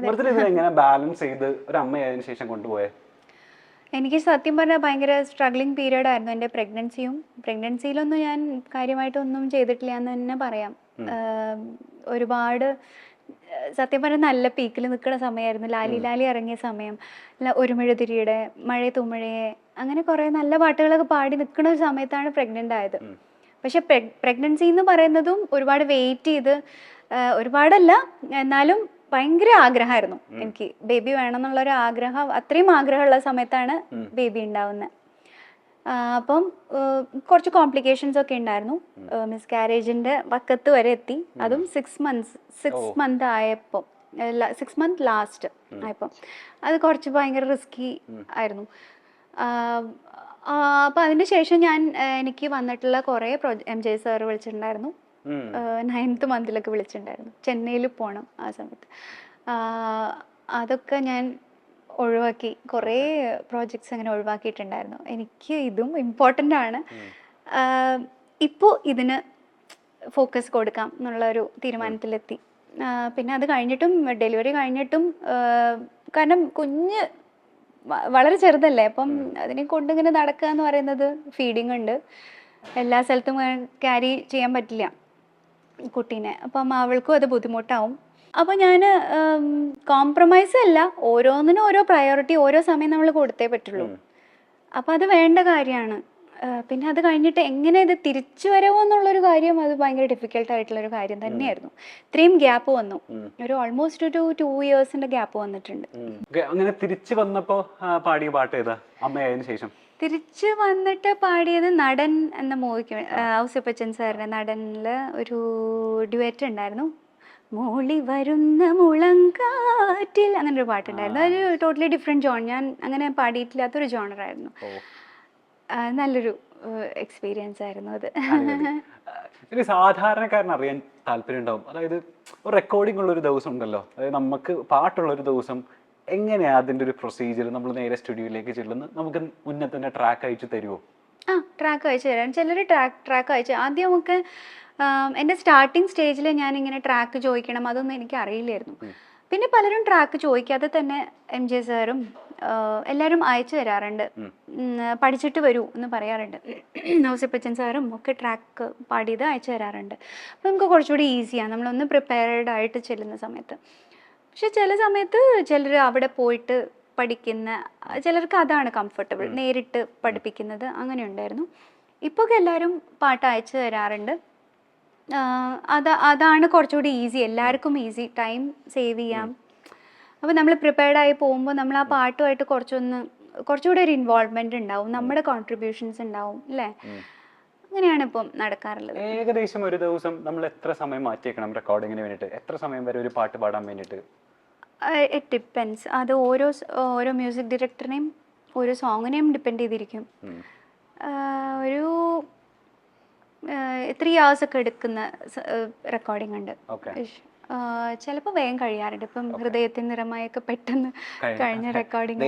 മൊത്തത്തിൽ ഇതിനെങ്ങനെ ബാലൻസ് ചെയ്ത് ഒരു അമ്മയായതിനു ശേഷം കൊണ്ടുപോയെ? എനിക്ക് സത്യം പറഞ്ഞാൽ ഭയങ്കര സ്ട്രഗ്ലിംഗ് പീരീഡ് ആയിരുന്നു എന്റെ പ്രഗ്നൻസിയും പ്രഗ്നൻസിയിലൊന്നും ഞാൻ കാര്യമായിട്ടൊന്നും ചെയ്തിട്ടില്ല എന്ന് തന്നെ പറയാം. ഒരുപാട് സത്യം പറഞ്ഞാൽ നല്ല പീക്കിൽ നിൽക്കുന്ന സമയമായിരുന്നു ലാലി ലാലി ഇറങ്ങിയ സമയം. ഒരുമിഴുതിരിയുടെ ഒരു മെഴുതിരിയുടെ മഴയെ തുമ്മഴയെ അങ്ങനെ കുറേ നല്ല പാട്ടുകളൊക്കെ പാടി നിൽക്കുന്ന ഒരു സമയത്താണ് പ്രഗ്നന്റ് ആയത്. പക്ഷെ പ്രഗ്നൻസി എന്ന് പറയുന്നതും ഒരുപാട് വെയിറ്റ് ചെയ്ത് ഒരുപാടല്ല എന്നാലും ഭയങ്കര ആഗ്രഹമായിരുന്നു. എനിക്ക് ബേബി വേണം എന്നുള്ള ഒരു ആഗ്രഹം അത്രയും ആഗ്രഹമുള്ള സമയത്താണ് ബേബി ഉണ്ടാവുന്നത് അപ്പം കുറച്ച് കോംപ്ലിക്കേഷൻസ് ഒക്കെ ഉണ്ടായിരുന്നു. മിസ് കാരേജിന്റെ വക്കത്ത് വരെ എത്തി. അതും സിക്സ് മന്ത്സ് സിക്സ് മന്ത് ആയപ്പോൾ സിക്സ് മന്ത് ലാസ്റ്റ് ആയപ്പോൾ അത് കുറച്ച് ഭയങ്കര റിസ്കി ആയിരുന്നു. അപ്പം അതിന് ശേഷം ഞാൻ എനിക്ക് വന്നിട്ടുള്ള കുറേ പ്രൊജ എം ജെ സാർ വിളിച്ചിട്ടുണ്ടായിരുന്നു. നയൻത്ത് മന്തിലൊക്കെ വിളിച്ചിട്ടുണ്ടായിരുന്നു. ചെന്നൈയിൽ പോകണം ആ സമയത്ത്. അതൊക്കെ ഞാൻ ഒഴിവാക്കി. കുറേ പ്രോജക്ട്സ് അങ്ങനെ ഒഴിവാക്കിയിട്ടുണ്ടായിരുന്നു. എനിക്ക് ഇതും ഇമ്പോർട്ടന്റ് ആണ്. ഇപ്പോൾ ഇതിന് ഫോക്കസ് കൊടുക്കാം എന്നുള്ള ഒരു തീരുമാനത്തിലെത്തി പിന്നെ അത് കഴിഞ്ഞിട്ടും ഡെലിവറി കഴിഞ്ഞിട്ടും കാരണം കുഞ്ഞ് വളരെ ചെറുതല്ലേ? അപ്പം അതിനെ കൊണ്ടിങ്ങനെ നടക്കുക എന്ന് പറയുന്നത് ഫീഡിങ് ഉണ്ട്. എല്ലാ സ്ഥലത്തും ക്യാരി ചെയ്യാൻ പറ്റില്ല. കുട്ടീനെ. അപ്പം അവൾക്കും അത് ബുദ്ധിമുട്ടാവും. അപ്പോൾ ഞാൻ കോംപ്രമൈസ് അല്ല. ഓരോന്നിനും ഓരോ പ്രയോറിറ്റി ഓരോ സമയം നമ്മൾ കൊടുത്തേ പറ്റുള്ളൂ. അപ്പോൾ അത് വേണ്ട കാര്യമാണ്. പിന്നെ അത് കഴിഞ്ഞിട്ട് എങ്ങനെ ഇത് തിരിച്ചു വരുമോ എന്നുള്ളൊരു കാര്യം അത് ഭയങ്കര ഡിഫിക്കൽട്ട് ആയിട്ടുള്ളൊരു കാര്യം തന്നെയായിരുന്നു. ഇത്രയും ഗ്യാപ്പ് വന്നു. ഒരു ഓൾമോസ്റ്റ് ഒരു ടു ഇയേഴ്സിന്റെ ഗ്യാപ്പ് വന്നിട്ടുണ്ട്. അങ്ങനെ തിരിച്ചു വന്നപ്പോ പാടിയ പാട്ട് ഏതാ? അമ്മയായതിനു ശേഷം. തിരിച്ച് വന്നിട്ട് പാടിയത് നടൻ എന്ന മൂവിക്ക് ഔസപ്പച്ചൻ സാറിന്റെ നടനിൽ ഒരു ഡ്യുവറ്റ് ഉണ്ടായിരുന്നു. മോളി വരുന്ന മുളങ്കാറ്റിൽ അങ്ങനെ ഒരു പാട്ടുണ്ടായിരുന്നു ഒരു ടോട്ടലി ഡിഫറെന്റ് ജോൺ ഞാൻ അങ്ങനെ പാടിയിട്ടില്ലാത്തൊരു ജോണറായിരുന്നു നല്ലൊരു എക്സ്പീരിയൻസ് ആയിരുന്നു അത്. സാധാരണക്കാരന് അറിയാൻ താല്പര്യം ഉണ്ടാവും. അതായത് ഒരു റെക്കോർഡിംഗ് ഉള്ള ഒരു ദിവസം ഉണ്ടല്ലോ. അതായത് നമുക്ക് പാട്ടുള്ള ഒരു ദിവസം എങ്ങനെയാ അതിന്റെ ഒരു പ്രൊസീജിയർ നമ്മൾ നേരെ സ്റ്റുഡിയോയിലേക്ക് ചെല്ലുന്നു നമുക്ക് മുന്നേ തന്നെ ട്രാക്ക് അയച്ചു തരുമോ ആ ട്രാക്ക് അയച്ചു തരാം. ചിലർ ട്രാക്ക് ട്രാക്ക് അയച്ചു ആദ്യം നമുക്ക് എന്റെ സ്റ്റാർട്ടിങ് സ്റ്റേജിൽ ഞാൻ ഇങ്ങനെ ട്രാക്ക് ചോദിക്കണം. അതൊന്നും എനിക്ക് അറിയില്ലായിരുന്നു. പിന്നെ പലരും ട്രാക്ക് ചോദിക്കാതെ തന്നെ എം ജെ സാറും എല്ലാവരും അയച്ചു തരാറുണ്ട്. പഠിച്ചിട്ട് വരൂ എന്ന് പറയാറുണ്ട്. നൗസിപ്പച്ചൻ സാറും ഒക്കെ ട്രാക്ക് പാടിയത് അയച്ചു തരാറുണ്ട്. അപ്പം നമുക്ക് കുറച്ചുകൂടി ഈസിയാണ് നമ്മളൊന്ന് പ്രിപ്പയർഡ് ആയിട്ട് ചെല്ലുന്ന സമയത്ത്. പക്ഷെ ചില സമയത്ത് ചിലർ അവിടെ പോയിട്ട് പഠിക്കുന്ന ചിലർക്ക് അതാണ് കംഫർട്ടബിൾ നേരിട്ട് പഠിപ്പിക്കുന്നത് അങ്ങനെ ഉണ്ടായിരുന്നു. ഇപ്പോൾ എല്ലാവരും പാട്ട് അയച്ചു തരാറുണ്ട്. അത് അതാണ് കുറച്ചുകൂടി ഈസി എല്ലാവർക്കും ഈസി ടൈം സേവ് ചെയ്യാം. അപ്പോൾ നമ്മൾ പ്രിപ്പയർഡ് ആയി പോകുമ്പോൾ നമ്മൾ ആ പാട്ടുമായിട്ട് കുറച്ചൊന്ന് കുറച്ചുകൂടി ഒരു ഇൻവോൾവ്മെന്റ് ഉണ്ടാവും. നമ്മുടെ കോൺട്രിബ്യൂഷൻസ് ഉണ്ടാവും അല്ലേ? അങ്ങനെയാണ് ഇപ്പം നടക്കാറുള്ളത്. ഏകദേശം ഒരു ദിവസം നമ്മൾ എത്ര സമയം മാറ്റിയേക്കണം റെക്കോർഡിങ്ങിന് വേണ്ടിയിട്ട്? എത്ര സമയം വരെ ഒരു പാട്ട് പാടാൻ വേണ്ടിയിട്ട്? ഇറ്റ് ഡിപ്പെൻസ് അത് ഓരോ ഓരോ മ്യൂസിക് ഡയറക്ടറിനെയും ഓരോ സോങ്ങിനെയും ഡിപ്പെൻഡ് ചെയ്തിരിക്കും. ഒരു ത്രീ ഹവേഴ്സ് ഒക്കെ എടുക്കുന്ന റെക്കോർഡിംഗ് ഉണ്ട്. ചിലപ്പോൾ വേഗം കഴിയാറുണ്ട്. ഇപ്പം ഹൃദയത്തിൻ നിറമായൊക്കെ പെട്ടെന്ന് കഴിഞ്ഞ- റെക്കോർഡിംഗ്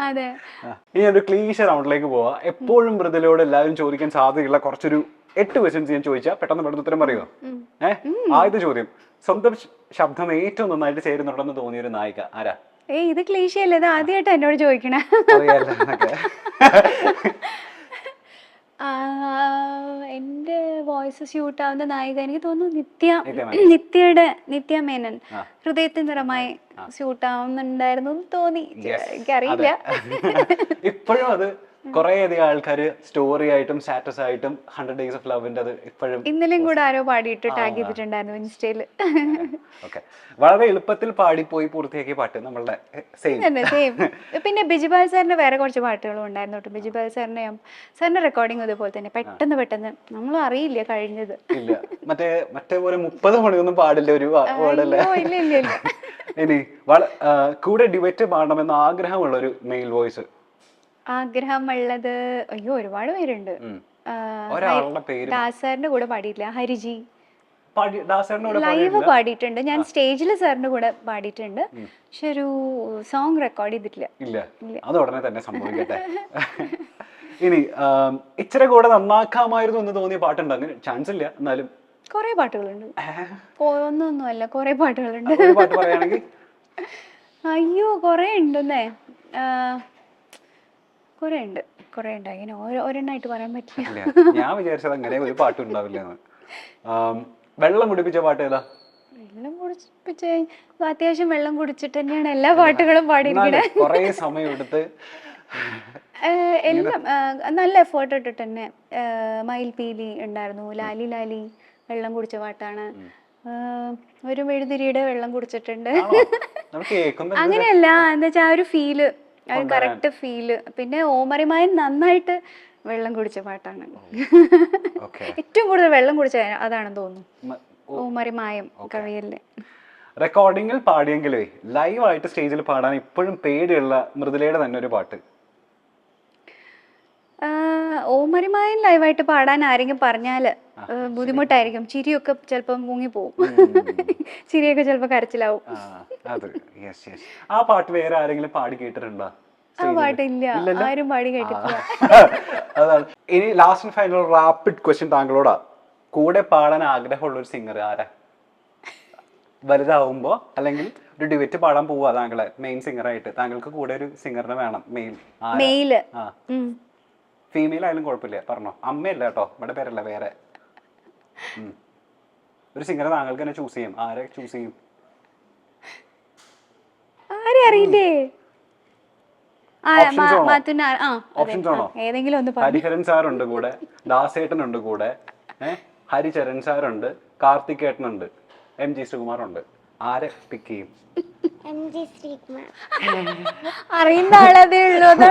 അതെ. ഇനി ഒരു ക്ലീശ റൗണ്ടിലേക്ക് പോവാ. എപ്പോഴും മൃദുലോട് എല്ലാവരും ചോദിക്കാൻ സാധ്യതയുള്ള കുറച്ചൊരു എട്ട് ക്വസ്റ്റ്യൻസ് ഞാൻ ചോദിച്ചാൽ പെട്ടെന്ന് പെട്ടെന്ന് ഉത്തരം പറയുമോ ഏഹ് ആദ്യത്തെ ചോദ്യം. സ്വന്തം ശബ്ദം ഏറ്റവും നന്നായിട്ട് ചേരുന്നുണ്ടെന്ന് തോന്നിയ ഒരു നായിക. ആരാ? ഏയ് ഇത് ക്ലീശയല്ലേ? ഇത് ആദ്യമായിട്ട് എന്നോട് ചോദിക്കണേ. എന്റെ വോയിസ് ഷൂട്ട് ആവുന്ന നായിക എനിക്ക് തോന്നുന്നു നിത്യ നിത്യ നിത്യയുടെ നിത്യ മേനൻ ഹൃദയത്തിൽ നിറമായി ഷൂട്ട് ആവുന്നുണ്ടായിരുന്നു തോന്നി. എനിക്കറിയില്ല. ഇപ്പോഴും അത് കുറെ അധികം ആൾക്കാർ സ്റ്റോറി ആയിട്ടും സ്റ്റാറ്റസ് ആയിട്ടും ഹൺഡ്രഡ് ഡേയ്സ് ഓഫ് ലവിന്റെ അത് ഇപ്പോഴും ഇന്നലെയും കൂടെ ആരോ പാടിയിട്ട് ടാഗ് ചെയ്തിട്ടുണ്ടായിരുന്നു ഇൻസ്റ്റയിൽ. ഓക്കെ വളരെ എളുപ്പത്തിൽ പാടിപ്പോയി പൂർത്തിയാക്കിയ പാട്ട് നമ്മളുടെ സെയിം പിന്നെ ബിജുബാൽ സാറിന്റെ വേറെ കുറച്ച് പാട്ടുകളും ഉണ്ടായിരുന്നു കേട്ടോ. ബിജുബാൽ സാറിന്റെ സാറിന്റെ റെക്കോർഡിംഗ് അതുപോലെ തന്നെ. പെട്ടെന്ന് പെട്ടെന്ന്. നമ്മൾ അറിയില്ല കഴിഞ്ഞത്. ഇല്ല. മറ്റേ മറ്റേ പോലെ മുപ്പത് മണിയൊന്നും പാടില്ല ഒരു പാടല്ലേ ഇനി കൂടെ ഡിബേറ്റ് പാടണമെന്ന് ആഗ്രഹമുള്ള ഒരു മെയിൽ വോയിസ് ആഗ്രഹമുള്ളത്. അയ്യോ ഒരുപാട് പേരുണ്ട്. ദാസാറിന്റെ ഒരാളുടെ പേര് ദാസ് സാറിന്റെ കൂടെ പാടിയിട്ടില്ല. ഹരിജി. ലൈവ് പാടിയിട്ടുണ്ട്. ഞാൻ സ്റ്റേജിൽ സാറിന്റെ കൂടെ പാടിയിട്ടുണ്ട്. പക്ഷെ ഒരു സോങ് റെക്കോർഡ് ചെയ്തിട്ടില്ല. ഇല്ല. അത് ഉടനെ തന്നെ സംഭവിക്കട്ടെ. ഇനി ഇച്ചിരി കൂടെ നന്നാക്കാമായിരുന്നു എന്ന് തോന്നിയ പാട്ടുണ്ട്. അങ്ങനെ ചാൻസ് ഇല്ല. എന്നാലും കുറെ പാട്ടുകളുണ്ട്. ഒന്നൊന്നും അല്ല കുറെ പാട്ടുകളുണ്ട്. അയ്യോ കുറെ ഉണ്ടെന്നേ. കുറെ ഉണ്ട് കുറെ ഉണ്ട്. അങ്ങനെ ഓരോ ഒരെണ്ണമായിട്ട് പറയാൻ പറ്റില്ല. ഞാൻ വിചാരിച്ചത് അങ്ങനെ ഒരു പാട്ട് ഉണ്ടാവില്ല വെള്ളം കുടിപ്പിച്ച പാട്ട് ഏതാ? വെള്ളം കുടിപ്പിച്ച് അത്യാവശ്യം വെള്ളം കുടിച്ചിട്ട് തന്നെയാണ് എല്ലാ പാട്ടുകളും പാടിയിരിക്കുന്നത് കുറെ സമയം എടുത്ത് എല്ലാം നല്ല എഫേർട്ട് ഇട്ടിട്ട് തന്നെ മയിൽപീലി മയിൽ പീലി ഉണ്ടായിരുന്നു. ലാലി ലാലി വെള്ളം കുടിച്ച പാട്ടാണ്. ഒരു മെഴുതിരിയുടെ വെള്ളം കുടിച്ചിട്ടുണ്ട്. അങ്ങനെയല്ല എന്താ വെച്ചാൽ ആ ഒരു ഫീൽ ആ ഒരു കറക്റ്റ് ഫീൽ പിന്നെ ഓമറിമായൻ നന്നായിട്ട് വെള്ളം കുടിച്ച പാട്ടാണ്. ഏറ്റവും കൂടുതൽ വെള്ളം കുടിച്ച അതാണെന്ന് തോന്നുന്നു. ഓമറിമായം കവിയല്ലേ. റെക്കോർഡിംഗിൽ പാടിയെങ്കിലേ ലൈവായിട്ട് സ്റ്റേജിൽ പാടാൻ ഇപ്പോഴും പേടിയുള്ള മൃദുലയുടെ തന്നെ ഒരു പാട്ട്. ഓമറിമായൻ ലൈവായിട്ട് പാടാൻ ആരെങ്കിലും പറഞ്ഞാൽ ബുദ്ധിമുട്ടായിരിക്കും. ചിരിയൊക്കെ ചിലപ്പോൾ മുങ്ങിപ്പോവും. ചിരിയൊക്കെ ചിലപ്പോൾ കരച്ചിലാവും. ആ, പാട്ട് വേറെ ആരെങ്കിലും പാടി കേട്ടിട്ടുണ്ടോ? ആ പാട്ടില്ല. ആരും പാടി കേട്ടിട്ടില്ല. അതാണ്. ഇനി ലാസ്റ്റ് ഫൈനൽ റാപ്പിഡ് ക്വസ്റ്റ്യൻ താങ്കളോടാ. കൂടെ പാടാൻ ആഗ്രഹമുള്ള ഒരു സിംഗർ ആരാ? വലുതാവുമ്പോ അല്ലെങ്കിൽ ഒരു ഡിബേറ്റ് പാടാൻ പോവാ താങ്കളെ മെയിൻ സിംഗർ ആയിട്ട്. താങ്കൾക്ക് കൂടെ ഒരു സിംഗറിനെ വേണം മെയിൻ മെയിൽ. ഫീമെയിൽ ആയാലും കുഴപ്പമില്ല. പറഞ്ഞോ. അമ്മയല്ല കേട്ടോ. ഇവിടെ പേരല്ല വേറെ. ഒരു സിംഗറെ താങ്കൾക്ക് തന്നെ ചൂസ് ചെയ്യും. ആരെ ചൂസ് ചെയ്യും? ആരെ അറിയില്ലേ? ഏതെങ്കിലും ഒന്ന് പറ. ഹരിഹരൻ സാറുണ്ട് കൂടെ ദാസേട്ടൻ ഉണ്ട് കൂടെ ഏഹ് ഹരിചരൺ സാറുണ്ട് കാർത്തികേട്ടനുണ്ട് എം ജി ശ്രീകുമാർ ഉണ്ട് ആരെ പിക്ക് ചെയ്യും? അറിയുന്ന ആളതേ ഉള്ളൂ.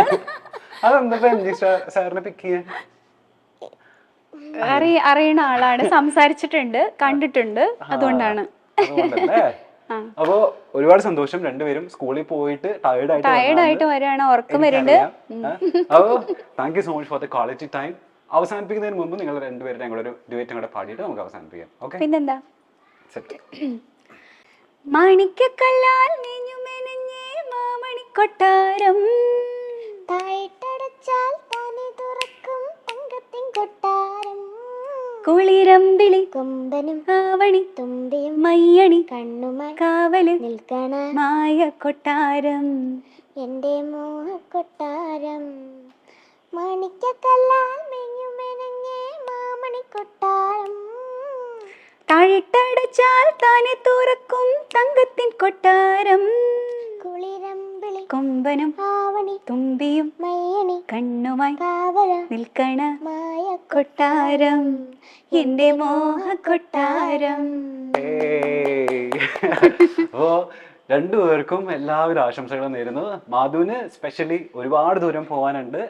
അതെന്താ എം ജി സാറിനെ പിക്ക് ചെയ്യാൻ? അറി അറിയുന്ന ആളാണ്. സംസാരിച്ചിട്ടുണ്ട് കണ്ടിട്ടുണ്ട്. അതുകൊണ്ടാണ്. അപ്പോ ഒരുപാട് സന്തോഷം രണ്ടുപേരും സ്കൂളിൽ പോയിട്ട് ടയർഡ് ആയിട്ട് ടയർഡ് ആയിട്ട് വരാണ് ഉറക്കം വരുന്നുണ്ട്. അപ്പോ thank you so much for the quality time അവസാനിപ്പിക്കുന്നതിന് മുമ്പ് നിങ്ങൾ രണ്ടുപേരും ഞങ്ങളുടെ ഒരു ഡുവേറ്റും കൂടെ പാടിയിട്ട് നമുക്ക് അവസാനിപ്പിക്കാം. ഓക്കെ പിന്നെന്താ? സെറ്റ് മാണിക്കക്കല്ലാൽ മേഞ്ഞു മെനഞ്ഞേ മാമണിക്കൊട്ടാരം. തായിട്ടടച്ചാൽ താനെ തുറക്കും തങ്കത്തിൻ കൊട്ടാരം. കുളിരമ്പിളി കൊമ്പനും ആവണി. തുമ്പിയും മയ്യണി. കണ്ണുമായി കാവൽ. നിൽക്കണ. മായ കൊട്ടാരം മോഹക്കൊട്ടാരം. മാണിക്കക്കല്ലാൽ മെഞ്ഞു മെനഞ്ഞേ മാമണി കൊട്ടാരം താഴിട്ടടച്ചാൽ താനെ തുറക്കും തങ്കത്തിൻ കൊട്ടാരം. കുളിരമ്പിളി കൊമ്പനും ആവണി തുമ്പിയും മയ്യണി കണ്ണുമായി കാവല നിൽക്കണ മായ കൊട്ടാരം. എന്റെ മോഹ കൊട്ടാരം അപ്പോ രണ്ടുപേർക്കും എല്ലാവരും ആശംസകളും നേരുന്നു. മാധുവിന് സ്പെഷ്യലി ഒരുപാട് ദൂരം പോകാനുണ്ട്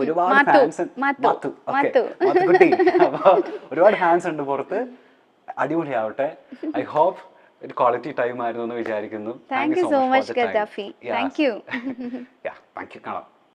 ഒരുപാട് ഹാൻസ് ഫാൻസ് മാത്തു, മാത്തു. കുട്ടി. അപ്പൊ ഒരുപാട് ഫാൻസ് ഉണ്ട് പുറത്ത്. അടിപൊളിയാവട്ടെ. ഐ ഹോപ്പ് ഒരു ക്വാളിറ്റി ടൈം ആയിരുന്നു എന്ന് വിചാരിക്കുന്നു. Thank you so much Gaddafi thank you thank you കാണാം